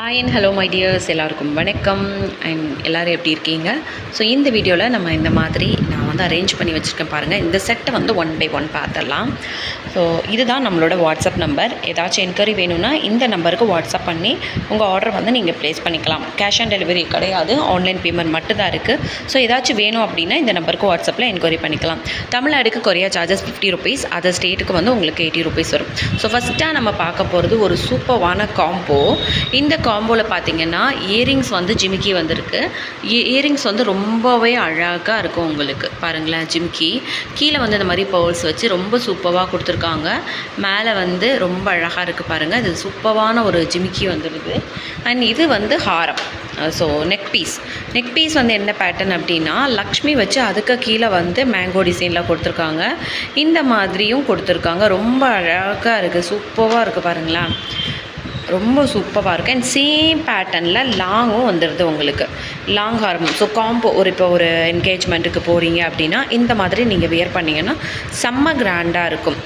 Hi and hello my dears எல்லாருக்கும் வணக்கம். And எல்லோரும் எப்படி இருக்கீங்க? ஸோ இந்த வீடியோவில் நம்ம இந்த மாதிரி நான் வந்து அரேஞ்ச் பண்ணி வச்சுருக்கேன் பாருங்கள் இந்த செட்டை வந்து ஒன் பை ஒன் பார்த்துடலாம். ஸோ இதுதான் நம்மளோட வாட்ஸ்அப் நம்பர் ஏதாச்சும் என்கொயரி வேணும்னா இந்த நம்பருக்கு வாட்ஸ்அப் பண்ணி உங்கள் ஆர்டர் வந்து நீங்கள் ப்ளேஸ் பண்ணிக்கலாம். கேஷ் ஆன் டெலிவரி கிடையாது. ஆன்லைன் பேமெண்ட் மட்டும் தான் இருக்குது ஸோ ஏதாச்சும் வேணும் அப்படின்னா இந்த நம்பருக்கு வாட்ஸ்அப்பில் என்கொயரி பண்ணிக்கலாம். தமிழ்நாடுக்கு courier charges fifty rupees other ஸ்டேட்டுக்கு வந்து உங்களுக்கு எயிட்டி ருபீஸ் வரும். ஸோ ஃபஸ்ட்டாக நம்ம பார்க்க போகிறது ஒரு சூப்பர்வான காம்போ இந்த காம்போவில் பார்த்தீங்கன்னா இயரிங்ஸ் வந்து ஜிமிக்கி வந்திருக்கு. E-, இயரிங்ஸ் வந்து ரொம்பவே அழகாக இருக்கும் உங்களுக்கு. பாருங்களேன் ஜிமிக்கி. கீழே வந்து இந்த மாதிரி பர்ல்ஸ் வச்சு ரொம்ப சூப்பராக கொடுத்துருக்காங்க மேலே வந்து ரொம்ப அழகாக இருக்குது பாருங்கள் இது சூப்பரான ஒரு ஜிமிக்கி வந்துடுது. அண்ட் இது வந்து ஹாரம். So neck piece neck piece வந்து என்ன பேட்டர்ன் அப்படின்னா லக்ஷ்மி வச்சு அதுக்கு கீழே வந்து மேங்கோ டிசைனில் கொடுத்துருக்காங்க. இந்த மாதிரியும் கொடுத்துருக்காங்க. ரொம்ப அழகாக இருக்குது சூப்பராக இருக்குது பாருங்களேன். ரொம்ப சூப்பராக இருக்குது அண்ட் சேம் பேட்டர்னில் லாங்கும் வந்துடுது உங்களுக்கு. லாங் ஹார்மோன் ஸோ காம்போ ஒரு இப்போ ஒரு என்கேஜ்மெண்ட்டுக்கு போகிறீங்க அப்படின்னா இந்த மாதிரி நீங்கள் வியர் பண்ணிங்கன்னா செம்ம கிராண்டாக இருக்கும்.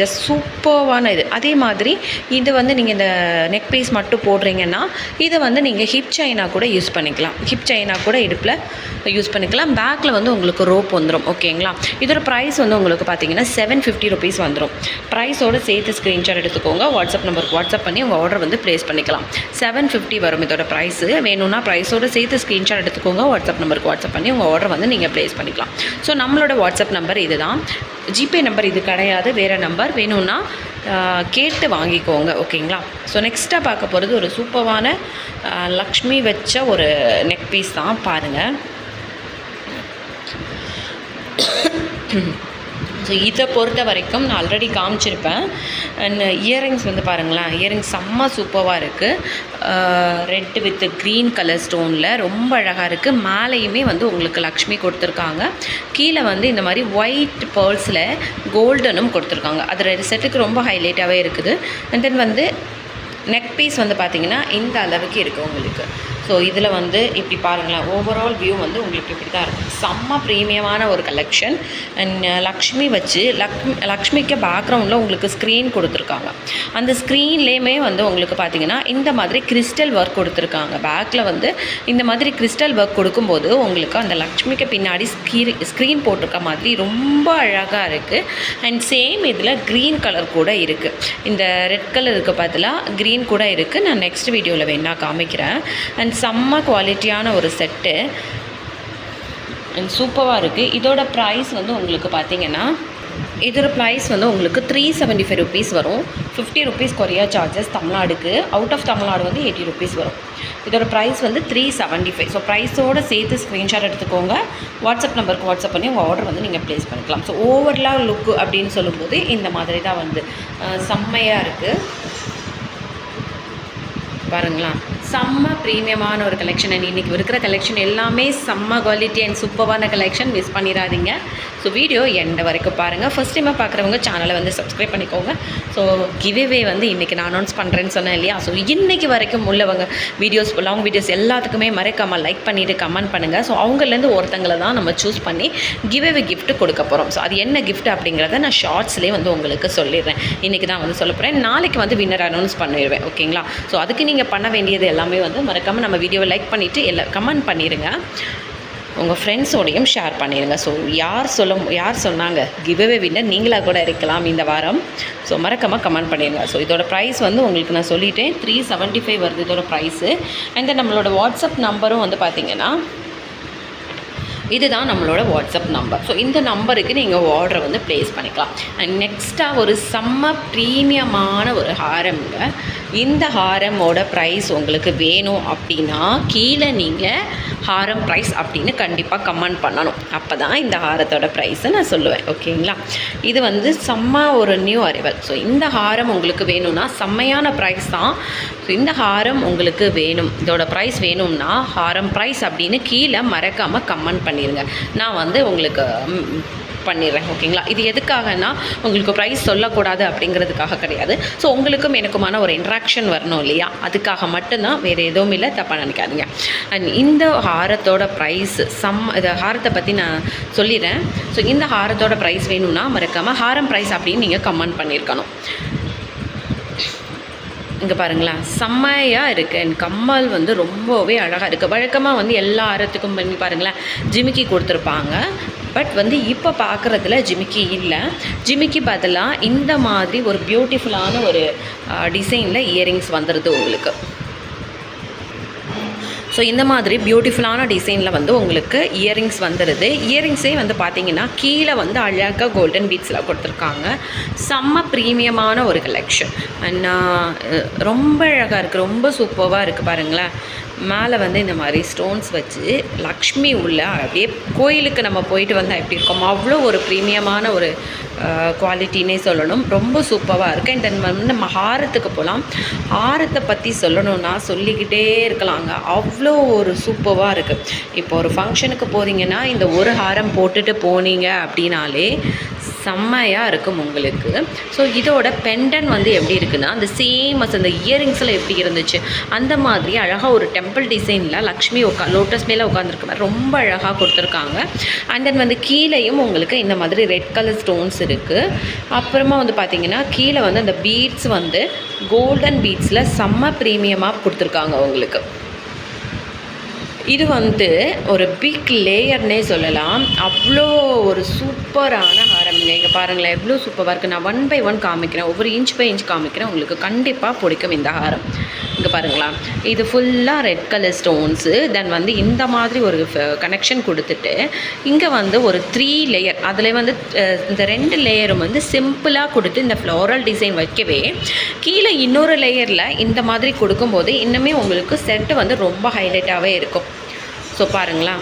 ஜஸ்ட் சூப்பர்வான இது. அதே மாதிரி இது வந்து நீங்கள் இந்த நெக் பீஸ் மட்டும் போடுறீங்கன்னா இதை வந்து நீங்கள் ஹிப் செயினாக கூட யூஸ் பண்ணிக்கலாம். ஹிப் செயினாக கூட இடுப்பில் யூஸ் பண்ணிக்கலாம். பேக்கில் வந்து உங்களுக்கு ரோப் வந்துடும் ஓகேங்களா இதோட ப்ரைஸ் வந்து உங்களுக்கு பார்த்தீங்கன்னா செவன் ஃபிஃப்டி ருபீஸ் வந்துடும் ப்ரைஸோடு சேர்த்து ஸ்க்ரீன்ஷாட் எடுத்துக்கோங்க. வாட்ஸ்அப் நம்பருக்கு வாட்ஸ்அப் பண்ணி உங்கள் ஆர்டர் வந்து ப்ளேஸ் பண்ணிக்கலாம். செவன் ஃபிஃப்டி வரும் இதோட ப்ரைஸு வேணும்னா ப்ரைஸோடு சேர்த்து ஸ்க்ரீன்ஷாட் எடுத்துக்கோங்க. வாட்ஸ்அப் நம்பருக்கு வாட்ஸ்அப் பண்ணி உங்கள் ஆர்டர் வந்து நீங்கள் ப்ளேஸ் பண்ணிக்கலாம். ஸோ நம்மளோட வாட்ஸ்அப் நம்பர் இதுதான். ஜிபே நம்பர் இது கிடையாது வேறு நம்பர் வேணும்னா கேட்டு வாங்கிக்கோங்க ஓகேங்களா? ஸோ நெக்ஸ்ட்டாக பார்க்க போகிறது ஒரு சூப்பரான லக்ஷ்மி வச்ச ஒரு நெக் பீஸ் தான் பாருங்கள் ஸோ இதை பொறுத்த வரைக்கும் நான் ஆல்ரெடி காமிச்சிருப்பேன். அண்ட் இயரிங்ஸ் வந்து பாருங்களேன் இயரிங்ஸ் செம்ம சூப்பராக இருக்குது ரெட் வித் க்ரீன் கலர் ஸ்டோனில் ரொம்ப அழகாக இருக்குது மேலேயுமே வந்து உங்களுக்கு லக்ஷ்மி கொடுத்துருக்காங்க. கீழே வந்து இந்த மாதிரி ஒயிட் பேர்ல்ஸில் கோல்டனும் கொடுத்துருக்காங்க. அது ரெண்டு செட்டுக்கு ரொம்ப ஹைலைட்டாகவே இருக்குது. அண்ட் தென் வந்து நெக் பீஸ் வந்து பார்த்திங்கன்னா இந்த அளவுக்கு இருக்குது உங்களுக்கு. ஸோ இதில் வந்து இப்படி பாருங்களேன் ஓவரால் வியூ வந்து உங்களுக்கு இப்படி தான் இருக்கும் செம்ம ப்ரீமியமான ஒரு கலெக்ஷன் அண்ட் uh, லக்ஷ்மி வச்சு லக் லக்ஷ்மிக்கு பேக்ரவுண்டில் உங்களுக்கு ஸ்க்ரீன் கொடுத்துருக்காங்க. அந்த ஸ்க்ரீன்லேயுமே வந்து உங்களுக்கு பார்த்தீங்கன்னா இந்த மாதிரி கிறிஸ்டல் ஒர்க் கொடுத்துருக்காங்க. பேக்கில் வந்து இந்த மாதிரி கிறிஸ்டல் ஒர்க் கொடுக்கும்போது உங்களுக்கு அந்த லக்ஷ்மிக்கு பின்னாடி ஸ்க்ரீ ஸ்க்ரீன் போட்டிருக்க மாதிரி ரொம்ப அழகாக இருக்குது அண்ட் சேம் இதில் க்ரீன் கலர் கூட இருக்குது இந்த ரெட் கலருக்கு பதிலாக க்ரீன் கூட இருக்குது நான் நெக்ஸ்ட் வீடியோவில் வேணால் காமிக்கிறேன். அண்ட் செம்ம குவாலிட்டியான ஒரு செட்டு அண்ட் சூப்பராக இருக்குது இதோட ப்ரைஸ் வந்து உங்களுக்கு பார்த்தீங்கன்னா இதோட ப்ரைஸ் வந்து உங்களுக்கு த்ரீ செவன்ட்டி ஃபைவ் ருபீஸ் வரும். ஃபிஃப்டி ருபீஸ் கொரியா சார்ஜஸ் தமிழ்நாடுக்கு. அவுட் ஆஃப் தமிழ்நாடு வந்து எயிட்டி ருபீஸ் வரும். இதோட ப்ரைஸ் வந்து த்ரீ செவன்ட்டி ஃபைவ் ஸோ ப்ரைஸோடு சேர்த்து ஸ்க்ரீன்ஷாட் எடுத்துக்கோங்க. வாட்ஸ்அப் நம்பருக்கு வாட்ஸ்அப் பண்ணி உங்கள் ஆர்டர் வந்து நீங்கள் ப்ளேஸ் பண்ணிக்கலாம். ஸோ ஓவர்லாக லுக்கு அப்படின்னு சொல்லும்போது இந்த மாதிரி தான் வந்து செம்மையாக இருக்குது பாருங்களா செம்ம ப்ரீமியமான ஒரு கலெக்ஷன் அண்ட் இன்றைக்கி இருக்கிற கலெக்ஷன் எல்லாமே செம்ம குவாலிட்டி அண்ட் சூப்பரான கலெக்ஷன் மிஸ் பண்ணிடாதீங்க. ஸோ வீடியோ எண்ட் வரைக்கும் பாருங்கள் ஃபஸ்ட் டைமாக பார்க்குறவங்க சேனலை வந்து சப்ஸ்கிரைப் பண்ணிக்கோங்க. ஸோ கிவ்வே வந்து இன்றைக்கி நான் அனௌன்ஸ் பண்ணுறேன்னு சொன்னேன் இல்லையா? ஸோ இன்றைக்கி வரைக்கும் உள்ளவங்க வீடியோஸ் லாங் வீடியோஸ் எல்லாத்துக்குமே மறக்காமல் லைக் பண்ணிவிட்டு கமெண்ட் பண்ணுங்கள் ஸோ அவங்கலேருந்து ஒருத்தங்களை தான் நம்ம சூஸ் பண்ணி கிவ்வே கிஃப்ட் கொடுக்க போகிறோம் ஸோ அது என்ன கிஃப்ட் அப்படிங்கிறத நான் ஷார்ட்ஸ்லேயே வந்து உங்களுக்கு சொல்லிடுறேன். இன்றைக்கி தான் வந்து சொல்ல போகிறேன் நாளைக்கு வந்து வின்னர் அனௌன்ஸ் பண்ணிடுவேன். ஓகேங்களா ஸோ அதுக்கு நீங்கள் பண்ண வேண்டியது எல்லாம் எல்லாமே வந்து மறக்காமல் நம்ம வீடியோவை லைக் பண்ணிவிட்டு எல்லா கமெண்ட் பண்ணிடுங்க உங்கள் ஃப்ரெண்ட்ஸோடையும் ஷேர் பண்ணிடுங்க ஸோ யார் சொல்ல யார் சொன்னாங்க? கிவ்அவே வின்னர் நீங்களாக கூட இருக்கலாம் இந்த வாரம். ஸோ மறக்காமல் கமெண்ட் பண்ணிடுங்க ஸோ இதோட ப்ரைஸ் வந்து உங்களுக்கு நான் சொல்லிட்டேன். த்ரீ செவன்ட்டி ஃபைவ் வருது இதோட ப்ரைஸு அண்ட் தென் நம்மளோட வாட்ஸ்அப் நம்பரும் வந்து பார்த்திங்கன்னா இதுதான் நம்மளோட வாட்ஸ்அப் நம்பர் ஸோ இந்த நம்பருக்கு நீங்கள் ஆர்டரை வந்து ப்ளேஸ் பண்ணிக்கலாம். அண்ட் நெக்ஸ்ட்டாக ஒரு செம்ம ப்ரீமியமான ஒரு ஹாரம்ங்க இந்த ஹாரமோட ப்ரைஸ் உங்களுக்கு வேணும் அப்படின்னா கீழே நீங்கள் ஹாரம் ப்ரைஸ் அப்படின்னு கண்டிப்பாக கமெண்ட் பண்ணணும். அப்போ தான் இந்த ஹாரத்தோட ப்ரைஸை நான் சொல்லுவேன். ஓகேங்களா இது வந்து செம்ம ஒரு நியூ அறிவல் ஸோ இந்த ஹாரம் உங்களுக்கு வேணும்னா செம்மையான ப்ரைஸ் தான் ஸோ இந்த ஹாரம் உங்களுக்கு வேணும். இதோட ப்ரைஸ் வேணும்னா ஹாரம் ப்ரைஸ் அப்படின்னு கீழே மறக்காமல் கமெண்ட் பண்ணிடுங்க நான் வந்து உங்களுக்கு பண்ணிடுறேன் ஓகேங்களா இது எதுக்காகனா உங்களுக்கு ப்ரைஸ் சொல்லக்கூடாது அப்படிங்கிறதுக்காக கிடையாது. ஸோ உங்களுக்கும் எனக்குமான ஒரு இன்ட்ராக்ஷன் வரணும் இல்லையா? அதுக்காக மட்டும்தான் வேறு எதுவும் இல்லை தப்பாக நினைக்காதீங்க. அண்ட் இந்த ஹாரத்தோட ப்ரைஸ் சம் இந்த ஹாரத்தை பற்றி நான் சொல்லிடுறேன். ஸோ இந்த ஹாரத்தோட ப்ரைஸ் வேணும்னா மறக்காமல் ஹாரம் ப்ரைஸ் அப்படின்னு நீங்கள் கமெண்ட் பண்ணியிருக்கணும். இங்கே பாருங்களேன் செம்மையாக இருக்குது என் கம்மல் வந்து ரொம்பவே அழகாக இருக்குது வழக்கமாக வந்து எல்லா அறத்துக்கும் பண்ணி பாருங்களேன் ஜிமிக்கி கொடுத்துருப்பாங்க. பட் வந்து இப்போ பார்க்குறதுல ஜிமிக்கி இல்லை. ஜிமிக்கி பதிலாக இந்த மாதிரி ஒரு பியூட்டிஃபுல்லான ஒரு டிசைனில் இயரிங்ஸ் வந்துடுது உங்களுக்கு. ஸோ இந்த மாதிரி பியூட்டிஃபுல்லான டிசைனில் வந்து உங்களுக்கு இயரிங்ஸ் வந்துடுது இயரிங்ஸே வந்து பார்த்தீங்கன்னா கீழே வந்து அழகாக கோல்டன் பீட்ஸில் கொடுத்துருக்காங்க. செம்ம ப்ரீமியமான ஒரு கலெக்ஷன் அண்ட் ரொம்ப அழகாக இருக்குது ரொம்ப சூப்பராக இருக்குது பாருங்களேன். மேலே வந்து இந்த மாதிரி ஸ்டோன்ஸ் வச்சு லக்ஷ்மி உள்ள அப்படியே கோயிலுக்கு நம்ம போயிட்டு வந்தால் எப்படி இருக்கும்? அவ்வளோ ஒரு ப்ரீமியமான ஒரு குவாலிட்டினே சொல்லணும். ரொம்ப சூப்பராக இருக்குது அண்ட் தென் நம்ம ஹாரத்துக்கு போகலாம் ஹாரத்தை பற்றி சொல்லணும்னா சொல்லிக்கிட்டே இருக்கலாங்க. அவ்வளோ ஒரு சூப்பராக இருக்குது இப்போ ஒரு ஃபங்க்ஷனுக்கு போகிறீங்கன்னா இந்த ஒரு ஹாரம் போட்டுட்டு போனீங்க அப்படின்னாலே செம்மையாக இருக்கும் உங்களுக்கு. ஸோ இதோட பெண்டன் வந்து எப்படி இருக்குன்னா அந்த சேம் அந்த இயரிங்ஸில் எப்படி இருந்துச்சு? அந்த மாதிரி அழகாக ஒரு டெம்பிள் டிசைனில் லக்ஷ்மி உட்கா லோட்டஸ் மேலே உட்காந்துருக்க மாதிரி ரொம்ப அழகாக கொடுத்துருக்காங்க. அண்ட் தென் வந்து கீழேயும் உங்களுக்கு இந்த மாதிரி ரெட் கலர் ஸ்டோன்ஸ் இருக்குது அப்புறமா வந்து பார்த்தீங்கன்னா கீழே வந்து அந்த பீட்ஸ் வந்து கோல்டன் பீட்ஸில் செம்ம ப்ரீமியமாக கொடுத்துருக்காங்க உங்களுக்கு. இது வந்து ஒரு பிக் லேயர்னே சொல்லலாம். அவ்வளோ ஒரு சூப்பரான ஹாரம்ங்க இங்கே பாருங்களேன் எவ்வளோ சூப்பராக இருக்குது நான் ஒன் பை ஒன் காமிக்கிறேன். ஒவ்வொரு இன்ச் பை இன்ச் காமிக்கிறேன். உங்களுக்கு கண்டிப்பாக பிடிக்கும் இந்த ஹாரம். இங்கே பாருங்களா. இது ஃபுல்லாக ரெட் கலர் ஸ்டோன்ஸு தென் வந்து இந்த மாதிரி ஒரு கனெக்ஷன் கொடுத்துட்டு இங்கே வந்து ஒரு த்ரீ லேயர் அதில் வந்து இந்த ரெண்டு லேயரும் வந்து சிம்பிளாக கொடுத்து இந்த ஃப்ளோரல் டிசைன் வைக்கவே கீழே இன்னொரு லேயரில் இந்த மாதிரி கொடுக்கும்போது இன்னுமே உங்களுக்கு செட்டு வந்து ரொம்ப ஹைலைட்டாகவே இருக்கும். ஸோ பாருங்களா.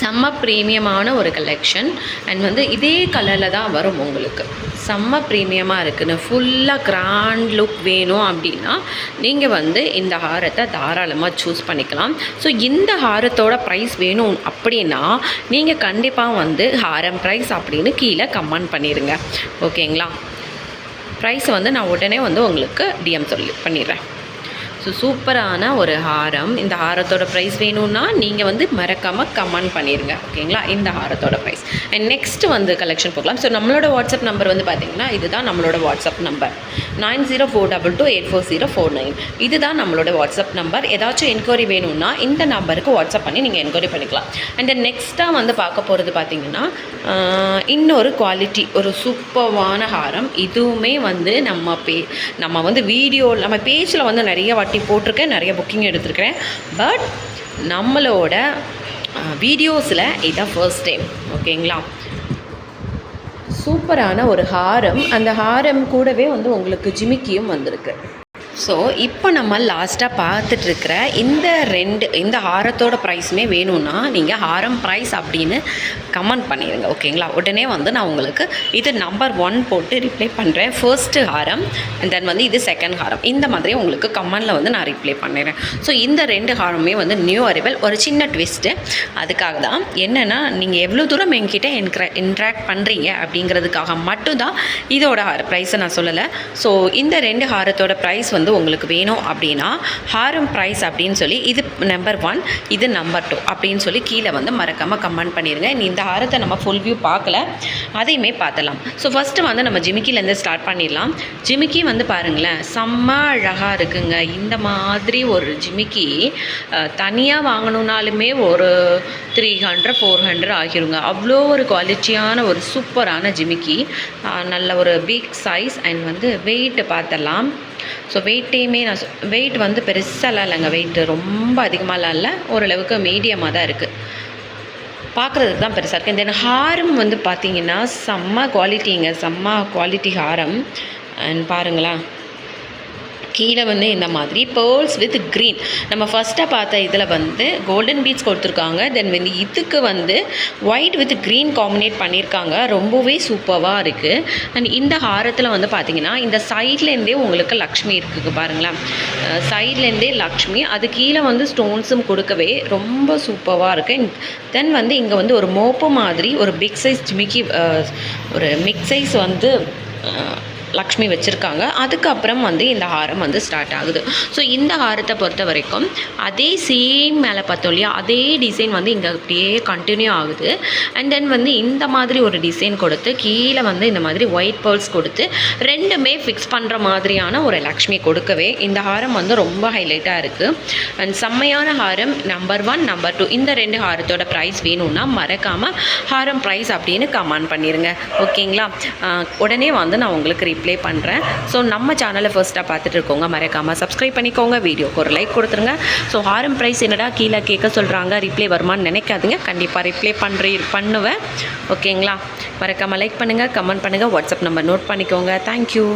செம்ம ப்ரீமியமான ஒரு கலெக்ஷன் அண்ட் வந்து இதே கலரில் தான் வரும் உங்களுக்கு. செம்ம ப்ரீமியமாக இருக்குன்னு ஃபுல்லாக கிராண்ட் லுக் வேணும் அப்படின்னா நீங்கள் வந்து இந்த ஹாரத்தை தாராளமாக சூஸ் பண்ணிக்கலாம். ஸோ இந்த ஹாரத்தோட ப்ரைஸ் வேணும் அப்படின்னா நீங்கள் கண்டிப்பாக வந்து ஹாரம் ப்ரைஸ் அப்படின்னு கீழே கமெண்ட் பண்ணிடுங்க ஓகேங்களா ப்ரைஸ் வந்து நான் உடனே வந்து உங்களுக்கு டிஎம் சொல்லி பண்ணிடுறேன். ஸோ சூப்பரான ஒரு ஹாரம். இந்த ஹாரத்தோட ப்ரைஸ் வேணும்னா நீங்கள் வந்து மறக்காமல் கமெண்ட் பண்ணிடுங்க ஓகேங்களா இந்த ஹாரத்தோட ப்ரைஸ் அண்ட் நெக்ஸ்ட் வந்து கலெக்ஷன் போகலாம். ஸோ நம்மளோட வாட்ஸ்அப் நம்பர் வந்து பார்த்தீங்கன்னா இதுதான் நம்மளோட WhatsApp number nine zero four double two eight four zero four nine இதுதான் நம்மளோட வாட்ஸ்அப் நம்பர் ஏதாச்சும் என்கொயரி வேணும்னா இந்த நம்பருக்கு வாட்ஸ்அப் பண்ணி நீங்கள் என்கொயரி பண்ணிக்கலாம். அண்ட் நெக்ஸ்ட்டாக வந்து பார்க்க போகிறது பார்த்தீங்கன்னா இன்னொரு குவாலிட்டி ஒரு சூப்பர்வான ஹாரம். இதுவுமே வந்து நம்ம பே நம்ம வந்து வீடியோ நம்ம பேஜில் வந்து நிறைய வாட்டி போட்டிருக்கேன் நிறைய புக்கிங் எடுத்திருக்கிறேன். பட் நம்மளோட வீடியோஸில் இதான் ஃபர்ஸ்ட் டைம் ஓகேங்களா சூப்பரான ஒரு ஹாரம். அந்த ஹாரம் கூடவே வந்து உங்களுக்கு ஜிமிக்கியும் வந்திருக்கு. ஸோ இப்போ நம்ம லாஸ்ட்டாக பார்த்துட்ருக்கிற இந்த ரெண்டு இந்த ஹாரத்தோட ப்ரைஸுமே வேணும்னா நீங்கள் ஹாரம் ப்ரைஸ் அப்படின்னு கமெண்ட் பண்ணிடுங்க ஓகேங்களா உடனே வந்து நான் உங்களுக்கு இது நம்பர் ஒன் போட்டு ரிப்ளை பண்ணுறேன் ஃபர்ஸ்ட்டு ஹாரம் அண்ட் தென் வந்து இது செகண்ட் ஹாரம். இந்த மாதிரி உங்களுக்கு கமெண்டில் வந்து நான் ரிப்ளை பண்ணிடுறேன். ஸோ இந்த ரெண்டு ஹாரமே வந்து நியூ அரைவல் ஒரு சின்ன ட்விஸ்ட்டு அதுக்காக தான் என்னென்னா நீங்கள் எவ்வளோ தூரம் என்கிட்ட என்கிற இன்ட்ராக்ட் பண்ணுறீங்க அப்படிங்கிறதுக்காக மட்டும்தான் இதோட ஹார ப்ரைஸை நான் சொல்லலை. ஸோ இந்த ரெண்டு ஹாரத்தோட ப்ரைஸ் வந்து வந்து உங்களுக்கு வேணும் அப்படின்னா ஹாரம் ப்ரைஸ் அப்படின்னு சொல்லி இது நம்பர் ஒன் இது நம்பர் டூ அப்படின்னு சொல்லி கீழே வந்து மறக்காமல் கமெண்ட் பண்ணிடுங்க இனி இந்த ஹாரத்தை நம்ம ஃபுல் வியூ பார்க்கல. அதையுமே பார்த்தலாம் ஸோ ஃபஸ்ட்டு வந்து நம்ம ஜிமிக்கிலேருந்து ஸ்டார்ட் பண்ணிடலாம். ஜிமிக்கி வந்து பாருங்களேன் செம்ம அழகாக இருக்குங்க. இந்த மாதிரி ஒரு ஜிமிக்கி தனியாக வாங்கணுன்னாலுமே ஒரு த்ரீ ஹண்ட்ரட் ஃபோர் ஹண்ட்ரட் ஆகிருங்க. அவ்வளோ ஒரு குவாலிட்டியான ஒரு சூப்பரான ஜிமிக்கி. நல்ல ஒரு பிக் சைஸ் அண்ட் வந்து வெயிட் பார்த்தலாம் ஸோ வெயிட்டையுமே நான் வெயிட் வந்து பெருசாலாம் இல்லைங்க. வெயிட் ரொம்ப அதிகமாகலாம் இல்லை. ஓரளவுக்கு மீடியமாக தான் இருக்குது பார்க்குறதுக்கு தான் பெருசாக இருக்குது தென் ஹாரம் வந்து பார்த்தீங்கன்னா செம்ம குவாலிட்டிங்க செம்ம குவாலிட்டி ஹாரம். அண்ட் பாருங்களேன். கீழே வந்து இந்த மாதிரி பேர்ல்ஸ் வித் க்ரீன் நம்ம ஃபஸ்ட்டாக பார்த்த இதில் வந்து கோல்டன் பீட்ஸ் கொடுத்துருக்காங்க. தென் வந்து இதுக்கு வந்து ஒயிட் வித் க்ரீன் காம்பினேட் பண்ணியிருக்காங்க. ரொம்பவே சூப்பராக இருக்குது அண்ட் இந்த ஹாரத்தில் வந்து பார்த்தீங்கன்னா இந்த சைட்லேருந்தே உங்களுக்கு லக்ஷ்மி இருக்குது பாருங்களேன். சைட்லேருந்தே லக்ஷ்மி அது கீழே வந்து ஸ்டோன்ஸும் கொடுக்கவே ரொம்ப சூப்பராக இருக்குது தென் வந்து இங்கே வந்து ஒரு மோப்பு மாதிரி ஒரு பிக் சைஸ் ஜிமிக்கி ஒரு மிக் சைஸ் வந்து லக்ஷ்மி வச்சுருக்காங்க. அதுக்கப்புறம் வந்து இந்த ஹாரம் வந்து ஸ்டார்ட் ஆகுது. ஸோ இந்த ஹாரத்தை பொறுத்த வரைக்கும் அதே சேம் மேலே பார்த்தோம் இல்லையா? அதே டிசைன் வந்து இங்கே அப்படியே கண்டினியூ ஆகுது. அண்ட் தென் வந்து இந்த மாதிரி ஒரு டிசைன் கொடுத்து கீழே வந்து இந்த மாதிரி ஒயிட் பேர்ல்ஸ் கொடுத்து ரெண்டுமே ஃபிக்ஸ் பண்ணுற மாதிரியான ஒரு லக்ஷ்மி கொடுக்கவே இந்த ஹாரம் வந்து ரொம்ப ஹைலைட்டாக இருக்குது அண்ட் செம்மையான ஹாரம் நம்பர் ஒன் நம்பர் டூ இந்த ரெண்டு ஹாரத்தோட ப்ரைஸ் வேணும்னா மறக்காமல் ஹாரம் ப்ரைஸ் அப்படின்னு கமெண்ட் பண்ணிடுங்க ஓகேங்களா உடனே வந்து நான் உங்களுக்கு ரிப்ளை பண்ணுறேன் ஸோ நம்ம சேனலை ஃபர்ஸ்ட்டாக பார்த்துட்டு இருக்கோங்க மறக்காமல் சப்ஸ்கிரைப் பண்ணிக்கோங்க. வீடியோக்கு ஒரு லைக் கொடுத்துருங்க. ஸோ ஹாரம் ப்ரைஸ் என்னடா கீழே கேட்க சொல்கிறாங்க ரிப்ளை வருமான்னு நினைக்காதீங்க. கண்டிப்பாக ரிப்ளை பண்ணுறே பண்ணுவேன். ஓகேங்களா மறக்காமல் லைக் பண்ணுங்கள் கமெண்ட் பண்ணுங்கள் வாட்ஸ்அப் நம்பர் நோட் பண்ணிக்கோங்க. Thank you